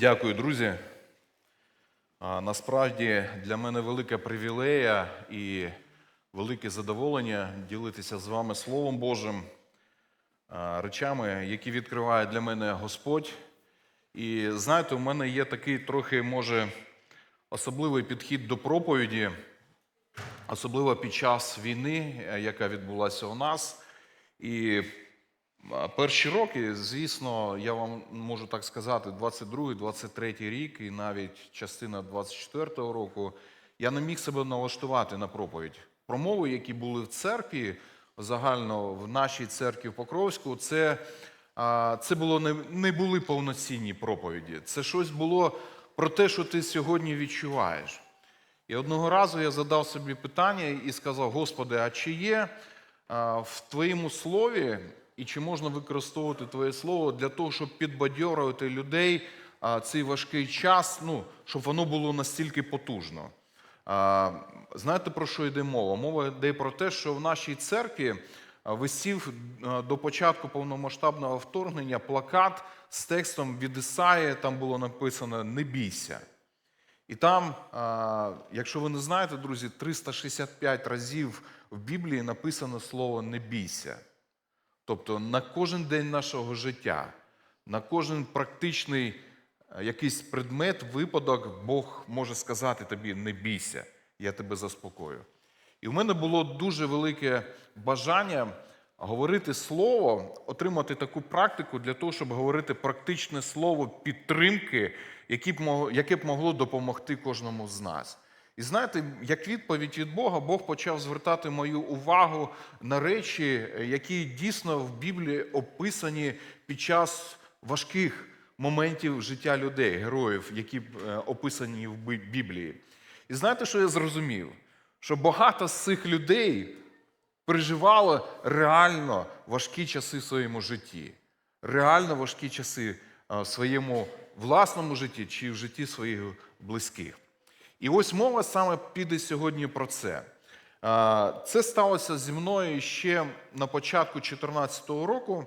Дякую, друзі. Насправді для мене велика привілея і велике задоволення ділитися з вами Словом Божим, речами, які відкриває для мене Господь. І знаєте, у мене є такий трохи, може, особливий підхід до проповіді, особливо під час війни, е, яка відбулася у нас. І Перші роки, звісно, я вам можу так сказати, 22-23 рік і навіть частина 24-го року, я не міг себе налаштувати на проповідь. Промови, які були в церкві, загально в нашій церкві в Покровську, це, це було не, не були повноцінні проповіді. Це щось було про те, що ти сьогодні відчуваєш. І одного разу я задав собі питання і сказав: Господи, а чи є в Твоєму слові, і чи можна використовувати Твоє слово для того, щоб підбадьорувати людей цей важкий час, ну, щоб воно було настільки потужно? Знаєте, про що йде мова? Мова йде про те, що в нашій церкві висів до початку повномасштабного вторгнення плакат з текстом від Ісаї, там було написано Не бійся. І там, якщо ви не знаєте, друзі, 365 разів в Біблії написано слово не бійся. Тобто на кожен день нашого життя, на кожен практичний е, якийсь предмет, випадок, Бог може сказати тобі: не бійся, я тебе заспокою. І в мене було дуже велике бажання говорити слово, отримати таку практику для того, щоб говорити практичне слово підтримки, яке б могло допомогти кожному з нас. І знаєте, як відповідь від Бога, Бог почав звертати мою увагу на речі, які дійсно в Біблії описані під час важких моментів життя людей, героїв, які е, описані в Біблії. І знаєте, що я зрозумів? Що багато з цих людей переживало реально важкі часи в своєму житті, реально важкі часи в своєму власному житті чи в житті своїх близьких. І ось мова саме піде сьогодні про це. Це сталося зі мною ще на початку 2014 року.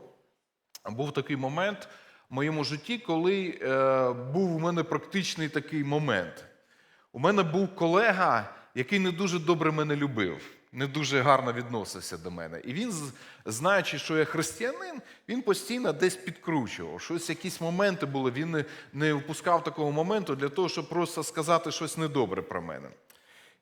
Був такий момент в моєму житті, коли е, був у мене практичний такий момент. У мене був колега, який не дуже добре мене любив, не дуже гарно відносився до мене. І він, знаючи, що я християнин, він постійно десь підкручував. Щось, якісь моменти були. Він не, не впускав такого моменту для того, щоб просто сказати щось недобре про мене.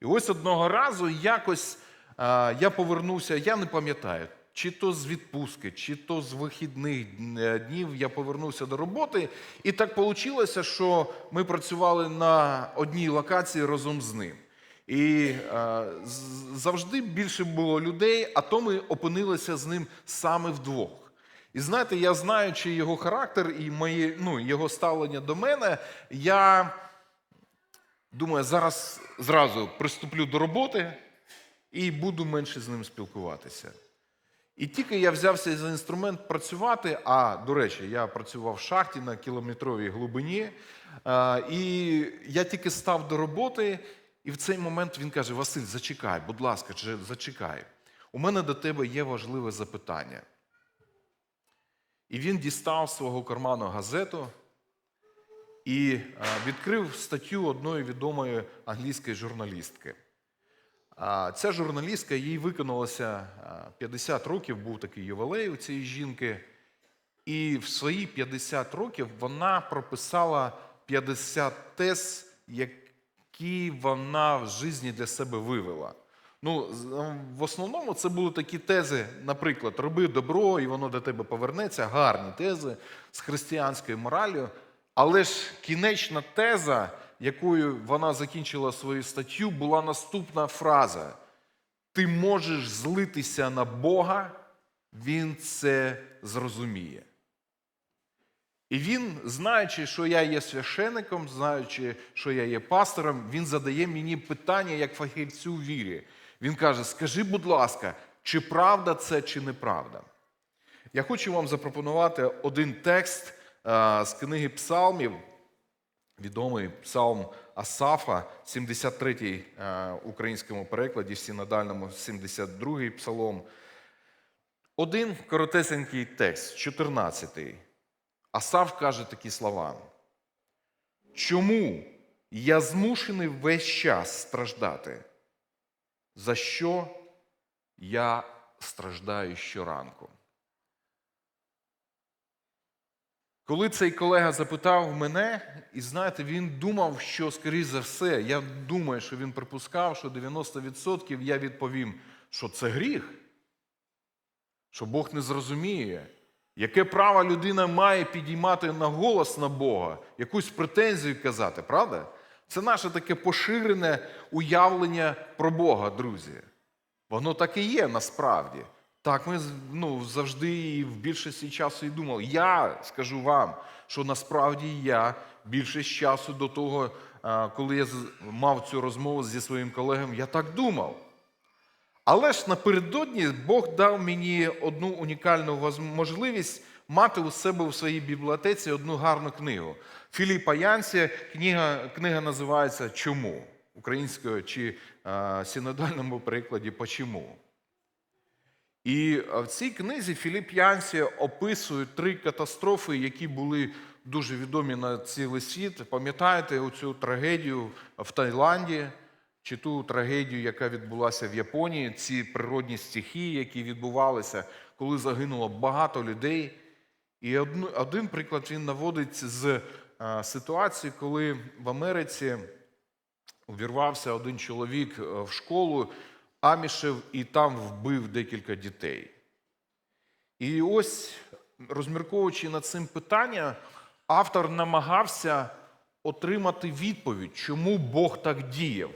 І ось одного разу якось а, я повернувся, я не пам'ятаю, чи то з відпустки, чи то з вихідних е, днів я повернувся до роботи. І так вийшло, що ми працювали на одній локації разом з ним. І е, завжди більше було людей, а то ми опинилися з ним саме вдвох. І знаєте, я знаючи його характер і моє, ну, його ставлення до мене, я думаю, зараз зразу приступлю до роботи і буду менше з ним спілкуватися. І тільки я взявся за інструмент працювати, а до речі, я працював в шахті на кілометровій глибині, а, і я тільки став до роботи, і в цей момент він каже: Василь, зачекай, будь ласка, зачекай. У мене до тебе є важливе запитання. І він дістав свого карману газету і е, відкрив статтю одної відомої англійської журналістки. Ця журналістка, їй виконалося 50 років, був такий ювілей у цієї жінки. І в свої 50 років вона прописала 50 тез, які вона в житті для себе вивела. Ну, ем, в основному це були такі тези, наприклад, роби добро, і воно до тебе повернеться, гарні тези з християнською мораллю. Але ж кінечна теза, якою вона закінчила свою статтю, була наступна фраза: Ти можеш злитися на Бога, Він це зрозуміє. І він, знаючи, що я є священником, знаючи, що я є пастором, він задає мені питання як фахівцю вірі. Він каже: Скажи, будь ласка, чи правда це, чи неправда? Я хочу вам запропонувати один текст е, з книги Псалмів, відомий псалм Асафа, 73-й е, українському перекладі, в синодальному 72-й псалом. Один коротесенький текст, 14-й. Асав каже такі слова: Чому я змушений весь час страждати? За що я страждаю щоранку? Коли цей колега запитав мене, і знаєте, він думав, що, скоріш за все, я думаю, що він припускав, що 90% я відповім, що це гріх, що Бог не зрозуміє, яке право людина має підіймати на голос на Бога, якусь претензію казати, правда? Це наше таке поширене уявлення про Бога, друзі. Воно так і є насправді. Так ми ну, завжди і в більшості часу і думали. Я скажу вам, що насправді я більшість часу до того, коли я мав цю розмову зі своїм колегом, я так думав. Але ж напередодні Бог дав мені одну унікальну можливість мати у себе у своїй бібліотеці одну гарну книгу. Філіпа Янсі, книга, книга називається Чому? Українською чи е, синодальному перекладі Почому. І в цій книзі Філіп Янсі описує три катастрофи, які були дуже відомі на цілий світ. Пам'ятаєте оцю трагедію в Таїланді, чи ту трагедію, яка відбулася в Японії, ці природні стихії, які відбувалися, коли загинуло багато людей. І один приклад він наводить з е, ситуації, коли в Америці увірвався один чоловік е, в школу амішев і там вбив декілька дітей. І ось, розмірковуючи над цим питанням, автор намагався отримати відповідь, чому Бог так діяв,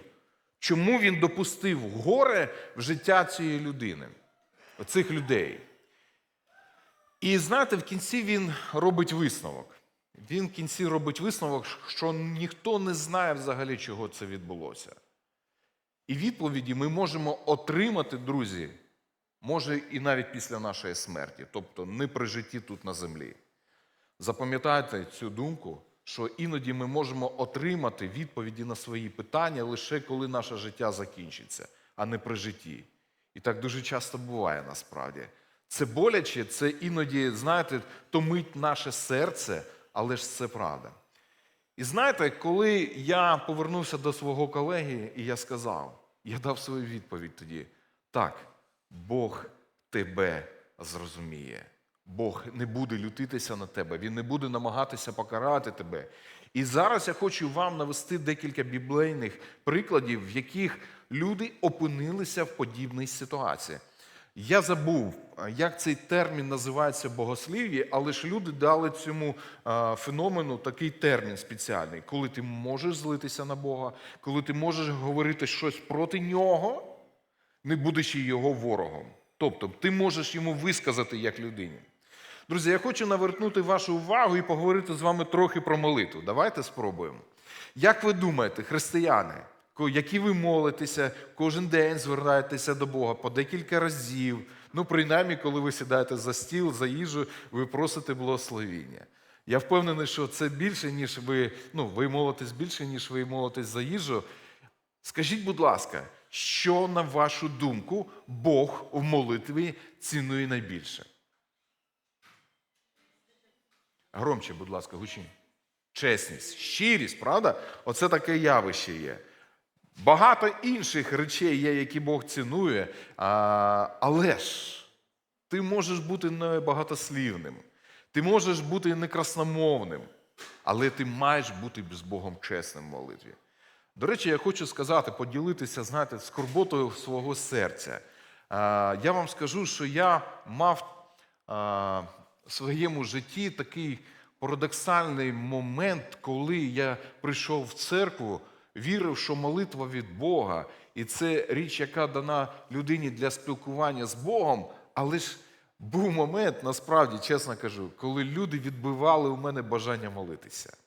чому він допустив горе в життя цієї людини, цих людей. І знаєте, в кінці він робить висновок. Він в кінці робить висновок, що ніхто не знає взагалі, чого це відбулося. І відповіді ми можемо отримати, друзі, може і навіть після нашої смерті, тобто не при житті тут на землі. Запам'ятайте цю думку, що іноді ми можемо отримати відповіді на свої питання лише коли наше життя закінчиться, а не при житті. І так дуже часто буває насправді. Це боляче, це іноді, знаєте, томить наше серце, але ж це правда. І знаєте, коли я повернувся до свого колеги, і я сказав, я дав свою відповідь тоді: так, Бог тебе зрозуміє. Бог не буде лютитися на тебе, Він не буде намагатися покарати тебе. І зараз я хочу вам навести декілька біблейних прикладів, в яких люди опинилися в подібній ситуації. Я забув, як цей термін називається богослів'ї, але ж люди дали цьому феномену такий термін спеціальний, коли ти можеш злитися на Бога, коли ти можеш говорити щось проти нього, не будучи його ворогом. Тобто ти можеш йому висказати як людині. Друзі, я хочу навернути вашу увагу і поговорити з вами трохи про молитву. Давайте спробуємо. Як ви думаєте, християни, які ви молитеся, кожен день звертаєтеся до Бога по декілька разів, ну, принаймні, коли ви сідаєте за стіл, за їжу, ви просите благословіння. Я впевнений, що це більше, ніж ви, ну, ви молитесь більше, ніж ви молитесь за їжу. Скажіть, будь ласка, що, на вашу думку, Бог в молитві цінує найбільше? Громче, будь ласка, гучні. Чесність, щирість, правда? Оце таке явище є. Багато інших речей є, які Бог цінує, а, але ж ти можеш бути не багатослівним, ти можеш бути не красномовним, але ти маєш бути з Богом чесним в молитві. До речі, я хочу сказати, поділитися, знаєте, скорботою свого серця. А, Я вам скажу, що я мав а, своєму житті такий парадоксальний момент, коли я прийшов в церкву, вірив, що молитва від Бога, і це річ, яка дана людині для спілкування з Богом, але ж був момент, насправді, чесно кажу, коли люди відбивали у мене бажання молитися.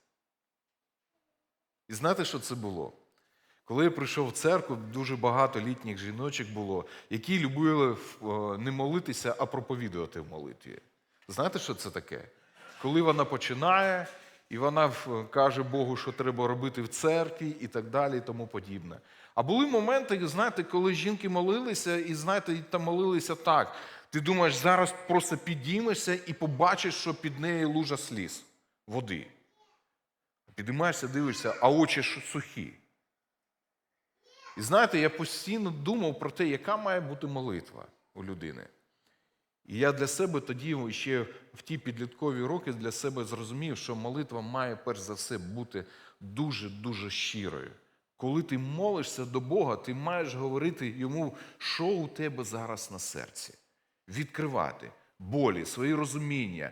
І знаєте, що це було? Коли я прийшов в церкву, дуже багато літніх жіночок було, які любили е, не молитися, а проповідувати в молитві. Знаєте, що це таке? Коли вона починає, і вона каже Богу, що треба робити в церкві, і так далі, і тому подібне. А були моменти, знаєте, коли жінки молилися, і знаєте, і там молилися так. Ти думаєш, зараз просто підіймешся і побачиш, що під нею лужа сліз, води. підіймаєшся, дивишся, а очі сухі. І знаєте, я постійно думав про те, яка має бути молитва у людини. І я для себе тоді, ще в ті підліткові роки, для себе зрозумів, що молитва має перш за все бути дуже-дуже щирою. Коли ти молишся до Бога, ти маєш говорити йому, що у тебе зараз на серці. Відкривати болі, свої розуміння,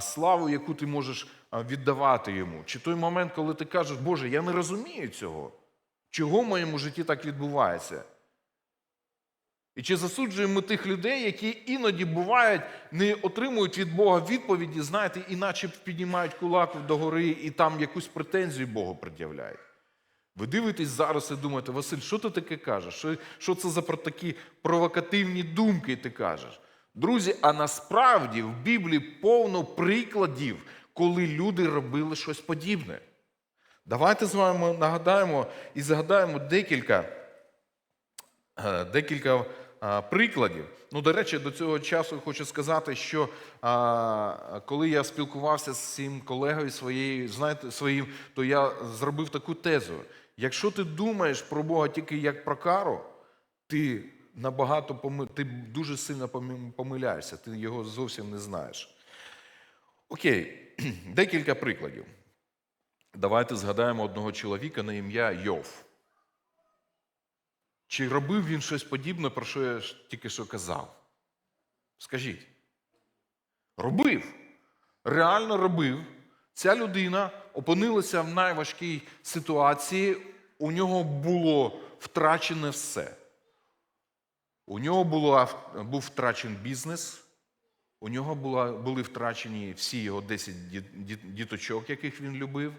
славу, яку ти можеш віддавати йому. Чи той момент, коли ти кажеш, Боже, я не розумію цього. Чого в моєму житті так відбувається? І чи засуджуємо тих людей, які іноді бувають, не отримують від Бога відповіді, знаєте, іначе піднімають кулак догори і там якусь претензію Богу пред'являють. Ви дивитесь зараз і думаєте, Василь, що ти таке кажеш? Що, що це за такі провокативні думки ти кажеш? Друзі, а насправді в Біблії повно прикладів, коли люди робили щось подібне. Давайте з вами нагадаємо і згадаємо декілька, е, декілька прикладів. Ну, до речі, до цього часу хочу сказати, що коли я спілкувався з цим колегою своєю, знаєте, своїм, то я зробив таку тезу. Якщо ти думаєш про Бога тільки як про кару, ти набагато поми... ти дуже сильно помиляєшся, ти його зовсім не знаєш. Окей, декілька прикладів. Давайте згадаємо одного чоловіка на ім'я Йов. Чи робив він щось подібне, про що я тільки що казав? Скажіть. Робив. Реально робив. Ця людина опинилася в найважкій ситуації. У нього було втрачене все. У нього було, був втрачений бізнес, у нього була, були втрачені всі його 10 ді- ді- діточок, яких він любив,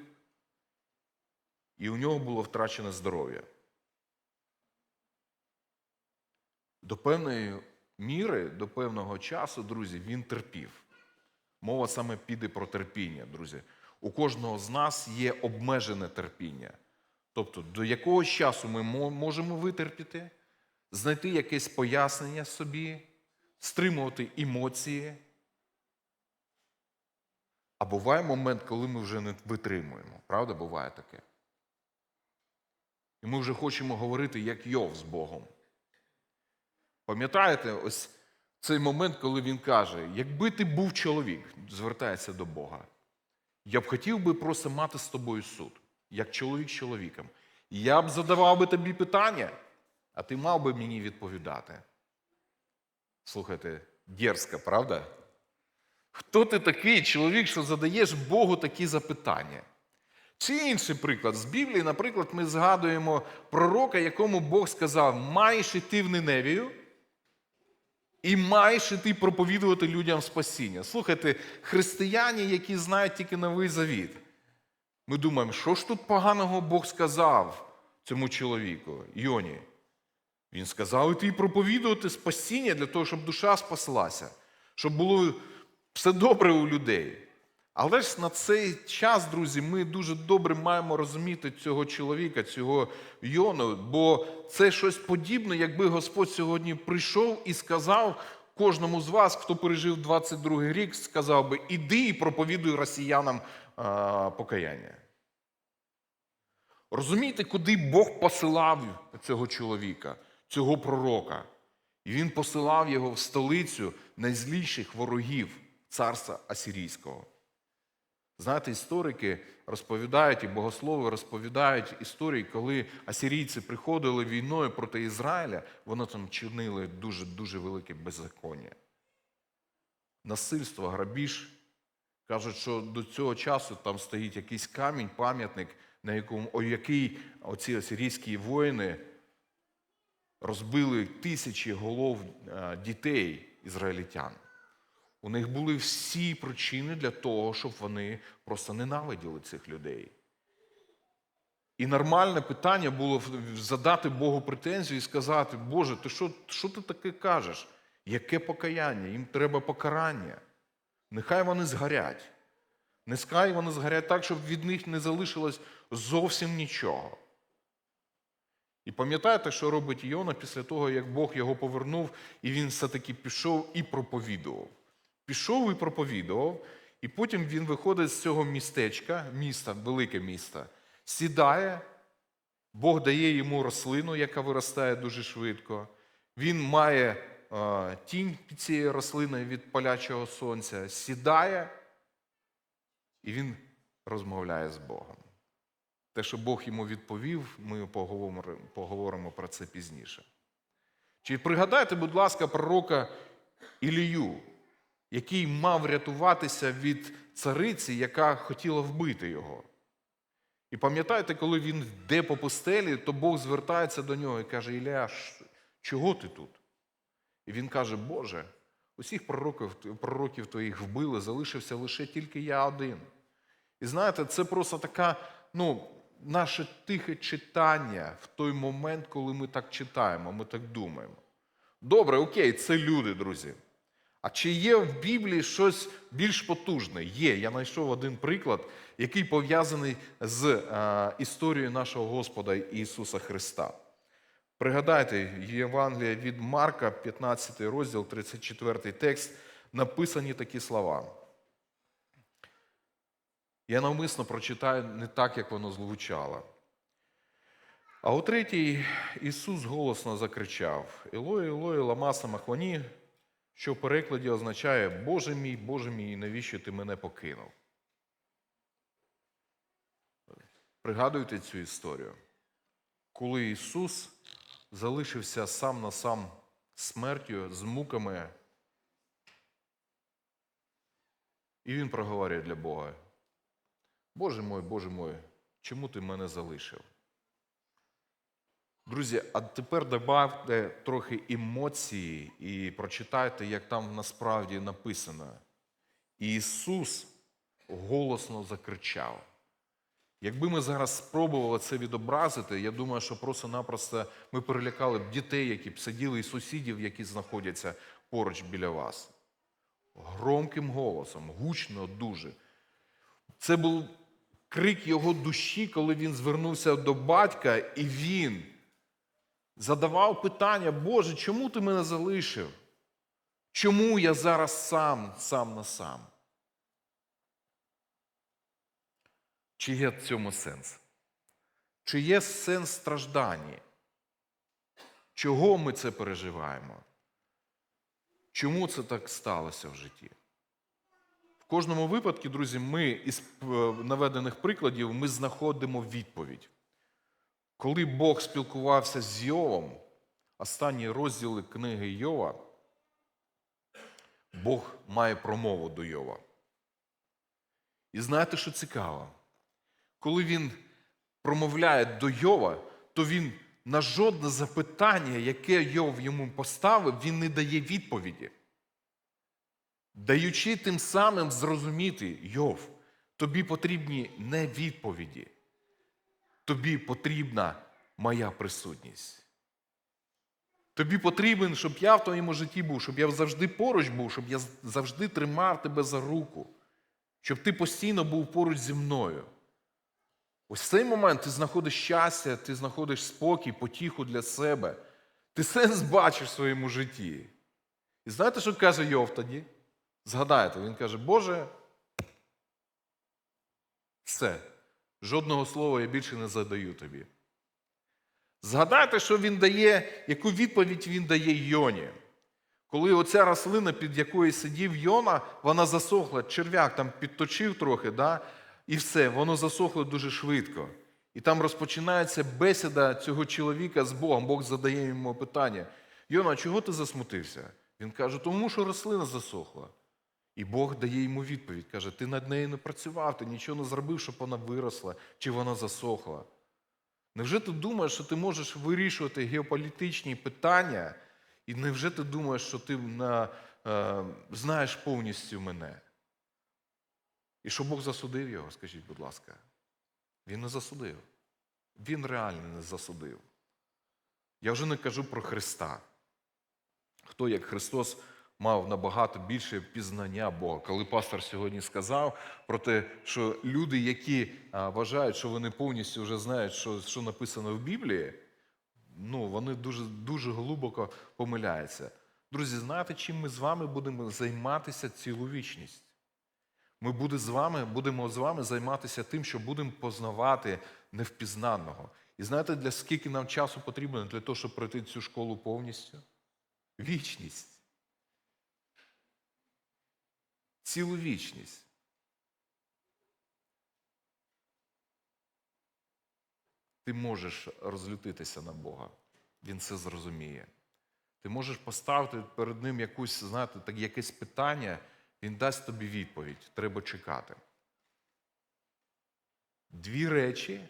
і у нього було втрачене здоров'я. До певної міри, до певного часу, друзі, він терпів. Мова саме піде про терпіння, друзі. У кожного з нас є обмежене терпіння. Тобто, до якогось часу ми можемо витерпіти, знайти якесь пояснення собі, стримувати емоції. А буває момент, коли ми вже не витримуємо. Правда, буває таке? І ми вже хочемо говорити, як Йов з Богом. Пам'ятаєте, ось цей момент, коли він каже: якби ти був чоловік, звертається до Бога, я б хотів би просто мати з тобою суд, як чоловік з чоловіком. Я б задавав би тобі питання, а ти мав би мені відповідати. Слухайте, дерзко, правда? Хто ти такий чоловік, що задаєш Богу такі запитання? Чи інший приклад з Біблії, наприклад, ми згадуємо пророка, якому Бог сказав: маєш іти в Ниневію і маєш іти проповідувати людям спасіння. Слухайте, християні, які знають тільки новий завіт. Ми думаємо, що ж тут поганого Бог сказав цьому чоловіку, Йоні? Він сказав іти проповідувати спасіння для того, щоб душа спаслася, щоб було все добре у людей. Але ж на цей час, друзі, ми дуже добре маємо розуміти цього чоловіка, цього Йону, бо це щось подібне, якби Господь сьогодні прийшов і сказав кожному з вас, хто пережив 22 рік, сказав би: іди і проповідуй росіянам а, покаяння. Розумієте, куди Бог посилав цього чоловіка, цього пророка? І він посилав його в столицю найзліших ворогів царства Асирійського. Знаєте, історики розповідають і богослови розповідають історії, коли асирійці приходили війною проти Ізраїля, вони там чинили дуже-дуже велике беззаконня. Насильство, грабіж. Кажуть, що до цього часу там стоїть якийсь камінь, пам'ятник, на якому, о який оці асирійські воїни розбили тисячі голов е, дітей ізраїльтян. У них були всі причини для того, щоб вони просто ненавиділи цих людей. І нормальне питання було задати Богу претензію і сказати: Боже, ти що, що ти таке кажеш? Яке покаяння? Їм треба покарання. Нехай вони згорять. Нехай вони згорять так, щоб від них не залишилось зовсім нічого. І пам'ятаєте, що робить Йона після того, як Бог його повернув, і він все-таки пішов і проповідував. Пішов і проповідував, І потім він виходить з цього містечка, міста, велике місто, сідає, Бог дає йому рослину, яка виростає дуже швидко. Він має е, тінь під цією рослиною від палячого сонця, сідає, і він розмовляє з Богом. Те, що Бог йому відповів, ми поговоримо, про це пізніше. Чи пригадайте, будь ласка, пророка Ілію, який мав рятуватися від цариці, яка хотіла вбити його. І пам'ятаєте, коли він йде по пустелі, то Бог звертається до нього і каже: Ілля, чого ти тут? І він каже: Боже, усіх пророків, пророків твоїх вбили, залишився лише тільки я один. І знаєте, це просто така, ну, наше тихе читання в той момент, коли ми так читаємо, ми так думаємо. Добре, окей, це люди, друзі. А чи є в Біблії щось більш потужне? Є. Я знайшов один приклад, який пов'язаний з е, історією нашого Господа Ісуса Христа. Пригадайте, Євангелія від Марка, 15 розділ, 34 текст, написані такі слова. Я навмисно прочитаю не так, як воно звучало. А у третій Ісус голосно закричав: Елой, Елой, лама самахвані, що в перекладі означає Боже мій, Боже мій, навіщо ти мене покинув? Пригадуєте цю історію? Коли Ісус залишився сам на сам смертю, з муками, і Він проговорює для Бога: Боже мой, Боже мой, чому ти мене залишив? Друзі, а тепер добавте трохи емоції і прочитайте, як там насправді написано. Ісус голосно закричав. Якби ми зараз спробували це відобразити, я думаю, що просто-напросто ми перелякали б дітей, які б сиділи, і сусідів, які знаходяться поруч біля вас. Громким голосом, гучно дуже. Це був крик його душі, коли він звернувся до батька, і він задавав питання: Боже, чому ти мене залишив? Чому я зараз сам, сам на сам? Чи є в цьому сенс? Чи є сенс страждання? Чого ми це переживаємо? Чому це так сталося в житті? В кожному випадку, друзі, ми із е, наведених прикладів ми знаходимо відповідь. Коли Бог спілкувався з Йовом, останні розділи книги Йова, Бог має промову до Йова. І знаєте, що цікаво? Коли він промовляє до Йова, то він на жодне запитання, яке Йов йому поставив, він не дає відповіді. Даючи тим самим зрозуміти, Йов, тобі потрібні не відповіді, тобі потрібна моя присутність. Тобі потрібен, щоб я в твоєму житті був, щоб я завжди поруч був, щоб я завжди тримав тебе за руку, щоб ти постійно був поруч зі мною. Ось в цей момент ти знаходиш щастя, ти знаходиш спокій, потіху для себе. Ти сенс бачиш в своєму житті. І знаєте, що каже Йов тоді? Згадайте, він каже, Боже, все, жодного слова я більше не задаю тобі. Згадайте, що він дає, яку відповідь він дає Йоні. Коли оця рослина, під якою сидів Йона, вона засохла, черв'як там підточив трохи, да? і все, воно засохло дуже швидко. І там розпочинається бесіда цього чоловіка з Богом. Бог задає йому питання: Йона, чого ти засмутився? Він каже, тому що рослина засохла. І Бог дає йому відповідь, каже: ти над нею не працював, ти нічого не зробив, щоб вона виросла, чи вона засохла. Невже ти думаєш, що ти можеш вирішувати геополітичні питання, і невже ти думаєш, що ти на, е, знаєш повністю мене? І що Бог засудив його, скажіть, будь ласка. Він не засудив. Він реально не засудив. Я вже не кажу про Христа. Хто як Христос мав набагато більше пізнання Бога. Коли пастор сьогодні сказав про те, що люди, які вважають, що вони повністю вже знають, що, що написано в Біблії, ну, вони дуже, дуже глибоко помиляються. Друзі, знаєте, чим ми з вами будемо займатися цілу вічність? Ми буде з вами, будемо з вами займатися тим, що будемо познавати невпізнаного. І знаєте, для скільки нам часу потрібно для того, щоб пройти цю школу повністю? Вічність. Цілу вічність. Ти можеш розлютитися на Бога. Він це зрозуміє. Ти можеш поставити перед ним якусь, знаєте, так, якесь питання, він дасть тобі відповідь. Треба чекати. Дві речі,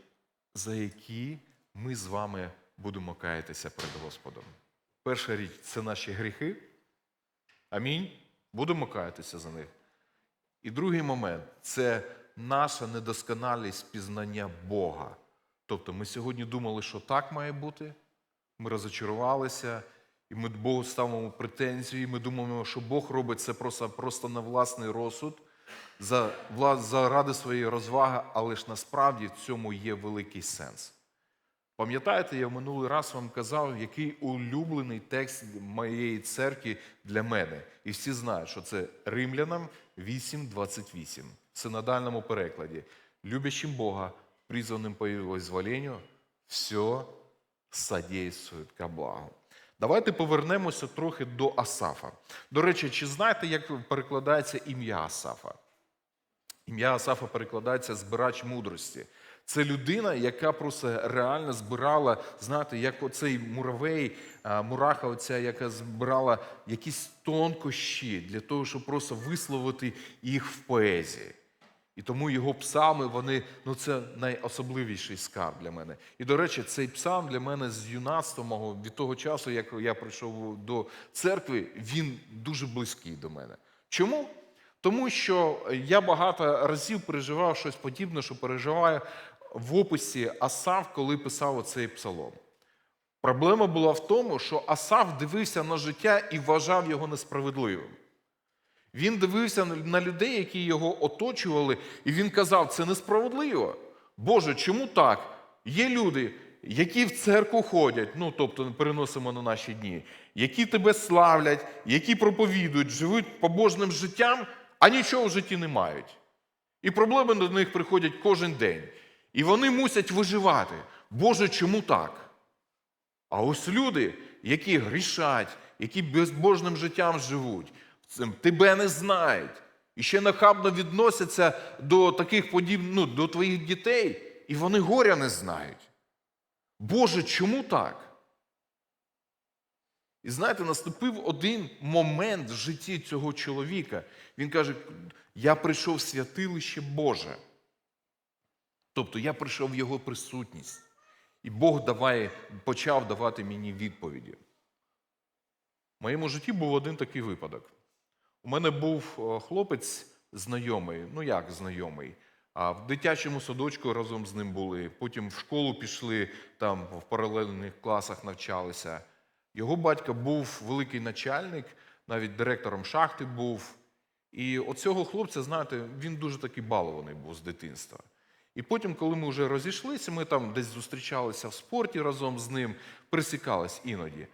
за які ми з вами будемо каятися перед Господом. Перша річ це наші гріхи. Амінь. Будемо каятися за них. І другий момент це наша недосконалість пізнання Бога. Тобто ми сьогодні думали, що так має бути, ми розочарувалися, і ми Богу ставимо претензії, ми думаємо, що Бог робить це просто, просто на власний розсуд, заради своєї розваги, але ж насправді в цьому є великий сенс. Пам'ятаєте, я в минулий раз вам казав, який улюблений текст моєї церкви для мене. І всі знають, що це Римлянам 8.28. В синодальному перекладі. Любящим Бога, призванным по Его зволению, все содействует ко благу. Давайте повернемося трохи до Асафа. До речі, чи знаєте, як перекладається ім'я Асафа? Ім'я Асафа перекладається збирач мудрості. Це людина, яка просто реально збирала, знаєте, як оцей муравей, мураха, оця, яка збирала якісь тонкощі для того, щоб просто висловити їх в поезії. І тому його псалми, вони, ну це найособливіший скарб для мене. І до речі, цей псалм для мене з юнацтва мого, від того часу, як я прийшов до церкви, він дуже близький до мене. Чому? Тому що я багато разів переживав щось подібне, що переживаю в описі Асав, коли писав оцей псалом. Проблема була в тому, що Асав дивився на життя і вважав його несправедливим. Він дивився на людей, які його оточували, і він казав: це несправедливо. Боже, чому так? Є люди, які в церкву ходять, ну тобто переносимо на наші дні, які тебе славлять, які проповідують, живуть побожним життям, а нічого в житті не мають. І проблеми до них приходять кожен день. І вони мусять виживати. Боже, чому так? А ось люди, які грішать, які безбожним життям живуть, тебе не знають. І ще нахабно відносяться до таких подіб, ну, до твоїх дітей, і вони горя не знають. Боже, чому так? І знаєте, наступив один момент в житті цього чоловіка. Він каже: Я прийшов в святилище Боже. Тобто я прийшов в його присутність. І Бог даває, почав давати мені відповіді. В моєму житті був один такий випадок. У мене був е, хлопець знайомий, ну як знайомий, а в дитячому садочку разом з ним були. Потім в школу пішли, там в паралельних класах навчалися. Його батько був великий начальник, навіть директором шахти був. І оцього хлопця, знаєте, він дуже такий балований був з дитинства. І потім, коли ми вже розійшлися, ми там десь зустрічалися в спорті разом з ним, присікались іноді.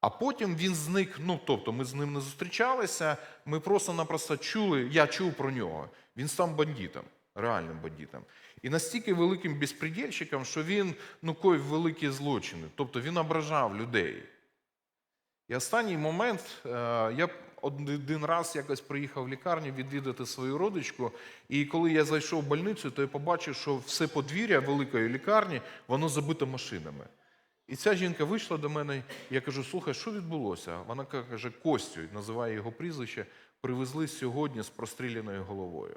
А потім він зник. Ну, тобто, ми з ним не зустрічалися, ми просто-напросто чули, я чув про нього. Він став бандитом, реальним бандитом. І настільки великим безпредельщиком, що він ну, коїв великі злочини. Тобто він ображав людей. І останній момент е, я один раз якось приїхав в лікарню відвідати свою родичку, і коли я зайшов в больницю, то я побачив, що все подвір'я великої лікарні воно забито машинами. І ця жінка вийшла до мене, я кажу: слухай, що відбулося? Вона каже, Костю, називає його прізвище, привезли сьогодні з простріляною головою.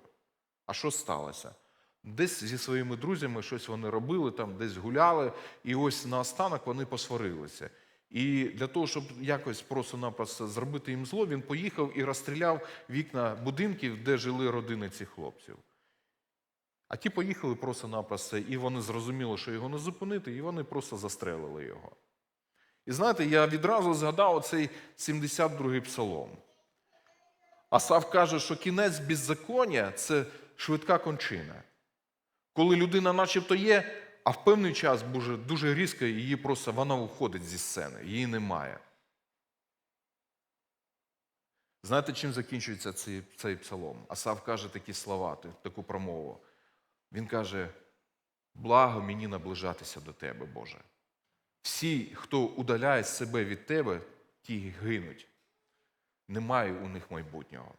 А що сталося? Десь зі своїми друзями щось вони робили, там десь гуляли, і ось наостанок вони посварилися. І для того, щоб якось просто-напросто зробити їм зло, він поїхав і розстріляв вікна будинків, де жили родини цих хлопців. А ті поїхали просто-напросто, і вони зрозуміли, що його не зупинити, і вони просто застрелили його. І знаєте, я відразу згадав оцей 72-й псалом. Асав каже, що кінець беззаконня це швидка кончина. Коли людина начебто є, а в певний час дуже, дуже різко її просто вона уходить зі сцени, її немає. Знаєте, чим закінчується цей, цей псалом? Асав каже такі слова, таку промову. Він каже: благо мені наближатися до тебе, Боже. Всі, хто удаляє себе від тебе, ті гинуть. Немає у них майбутнього.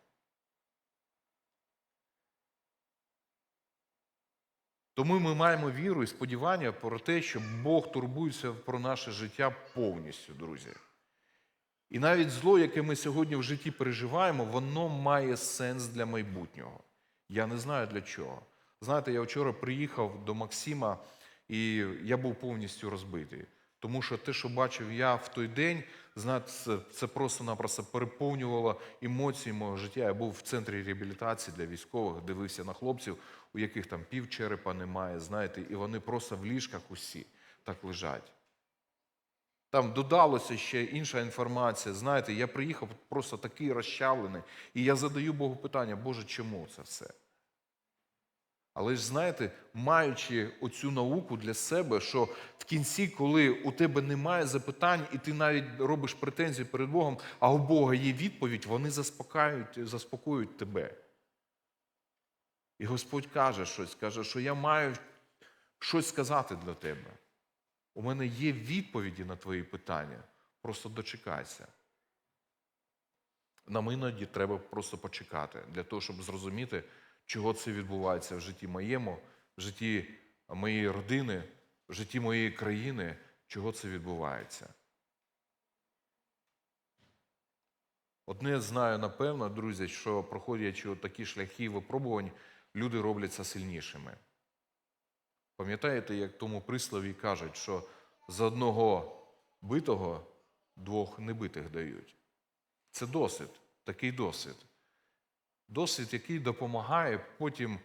Тому ми маємо віру і сподівання про те, що Бог турбується про наше життя повністю, друзі. І навіть зло, яке ми сьогодні в житті переживаємо, воно має сенс для майбутнього. Я не знаю для чого. Знаєте, я вчора приїхав до Максима, і я був повністю розбитий. Тому що те, що бачив я в той день, це просто-напросто переповнювало емоції мого життя. Я був в центрі реабілітації для військових, дивився на хлопців, у яких там пів черепа немає, знаєте, і вони просто в ліжках усі так лежать. Там додалося ще інша інформація. Знаєте, я приїхав просто такий розчавлений, і я задаю Богу питання, Боже, чому це все? Але ж знаєте, маючи оцю науку для себе, що в кінці, коли у тебе немає запитань, і ти навіть робиш претензії перед Богом, а у Бога є відповідь, вони заспокоюють, заспокоюють тебе. І Господь каже щось, каже, що я маю щось сказати для тебе. У мене є відповіді на твої питання. Просто дочекайся. Нам іноді треба просто почекати для того, щоб зрозуміти, чого це відбувається в житті моєму, в житті моєї родини, в житті моєї країни, чого це відбувається. Одне знаю напевно, друзі, що проходячи такі шляхи випробувань, люди робляться сильнішими. Пам'ятаєте, як тому прислові кажуть, що з одного битого двох небитих дають. Це досвід, такий досвід. Досвід, який допомагає потім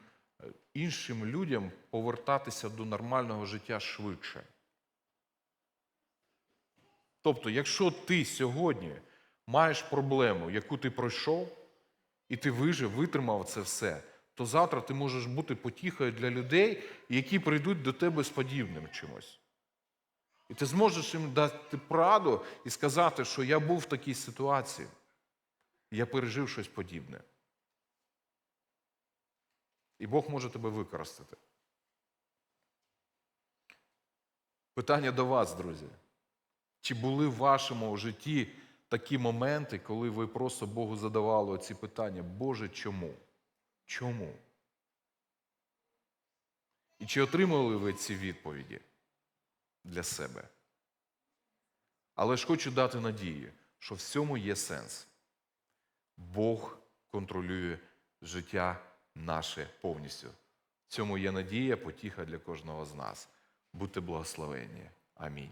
е, іншим людям повертатися до нормального життя швидше. Тобто, якщо ти сьогодні маєш проблему, яку ти пройшов, і ти вижив, витримав це все, то завтра ти можеш бути потіхою для людей, які прийдуть до тебе з подібним чимось. І ти зможеш їм дати пораду і сказати, що я був в такій ситуації, я пережив щось подібне. І Бог може тебе використати. Питання до вас, друзі. Чи були в вашому житті такі моменти, коли ви просто Богу задавали ці питання? Боже, чому? Чому? І чи отримали ви ці відповіді для себе? Але ж хочу дати надію, що в цьому є сенс. Бог контролює життя наше повністю. Цьому є надія, потіха для кожного з нас. Будьте благословенні. Амінь.